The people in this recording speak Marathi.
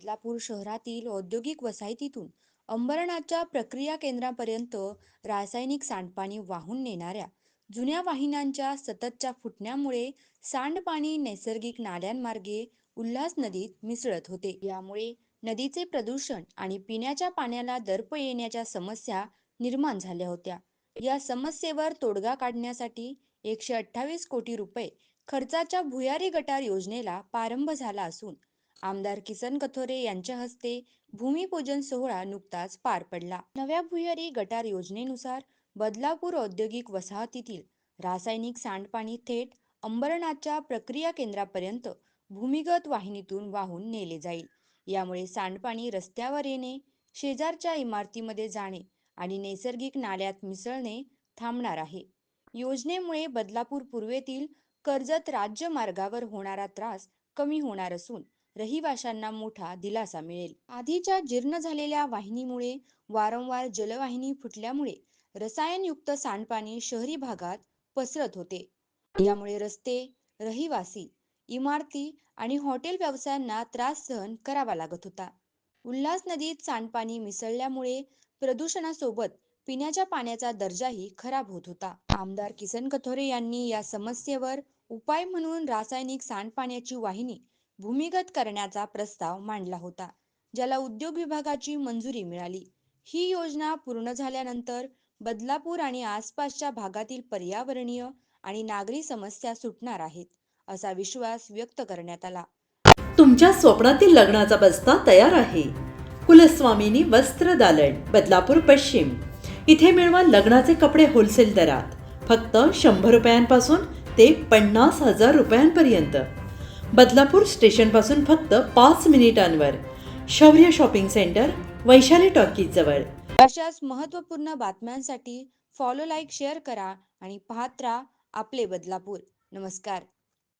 बदलापूर शहरातील औद्योगिक वसाहतीतून अंबरनाथच्या प्रक्रिया केंद्रापर्यंत रासायनिक सांडपाणी वाहून नेणाऱ्या जुन्या वाहिन्यांच्या सततच्या फुटण्यामुळे सांडपाणी नैसर्गिक नाल्यांमार्गे उल्हास नदीत मिसळत होते. यामुळे नदीचे प्रदूषण आणि पिण्याच्या पाण्याला दर्प येण्याच्या समस्या निर्माण झाल्या होत्या. या समस्येवर तोडगा काढण्यासाठी एकशे अठ्ठावीस कोटी रुपये खर्चाच्या भुयारी गटार योजनेला प्रारंभ झाला असून आमदार किसन कथोरे यांच्या हस्ते भूमिपूजन सोहळा नुकताच पार पडला. नव्या भुयारी गटार योजनेनुसार बदलापूर औद्योगिक वसाहतीतील रासायनिक सांडपाणी थेट अंबरनाथच्या प्रक्रिया केंद्रापर्यंत भूमिगत वाहिनीतून वाहून नेले जाईल. यामुळे सांडपाणी रस्त्यावर येणे, शेजारच्या इमारतीमध्ये जाणे आणि नैसर्गिक नाल्यात मिसळणे थांबणार आहे. योजनेमुळे बदलापूर पूर्वेतील कर्जत राज्य मार्गावर होणारा त्रास कमी होणार असून रहिवाशांना मोठा दिलासा मिळेल. आधीच्या जीर्ण झालेल्या वाहिनीमुळे वारंवार जलवाहिनी फुटल्यामुळे रसायनयुक्त सांडपाणी शहरी भागात पसरत होते. यामुळे रस्ते, रहिवासी, इमारती आणि हॉटेल व्यवसायांना त्रास सहन करावा लागत होता. उल्हास नदीत सांडपाणी मिसळल्यामुळे प्रदूषणासोबत पिण्याच्या पाण्याचा दर्जाही खराब होत होता. आमदार किसन कथोरे यांनी या समस्येवर उपाय म्हणून रासायनिक सांडपाण्याची वाहिनी भूमिगत करण्याचा प्रस्ताव मांडला होता. ज्याला उद्योग विभागाची मंजुरी मिळाली. ही योजना पूर्ण झाल्यानंतर बदलापूर आणि आसपासच्या भागातील पर्यावरणीय आणि नागरी समस्या सुटणार आहेत, असा विश्वास व्यक्त करण्यात आला. तुमच्या स्वप्नातील लग्नाचा बस्ता तयार आहे कुलस्वामिनी वस्त्र दालन बदलापूर पश्चिम इथे मिळवा लग्नाचे कपडे होलसेल दरात फक्त शंभर रुपयांपासून ते पन्नास हजार रुपयांपर्यंत बदलापूर स्टेशनपासून फक्त पाच मिनिटांवर शौर्य शॉपिंग सेंटर वैशाली टॉकीज जवळ अशाच महत्त्वपूर्ण बातम्यांसाठी फॉलो लाईक शेअर करा आणि पाहत राहा आपले बदलापूर. नमस्कार.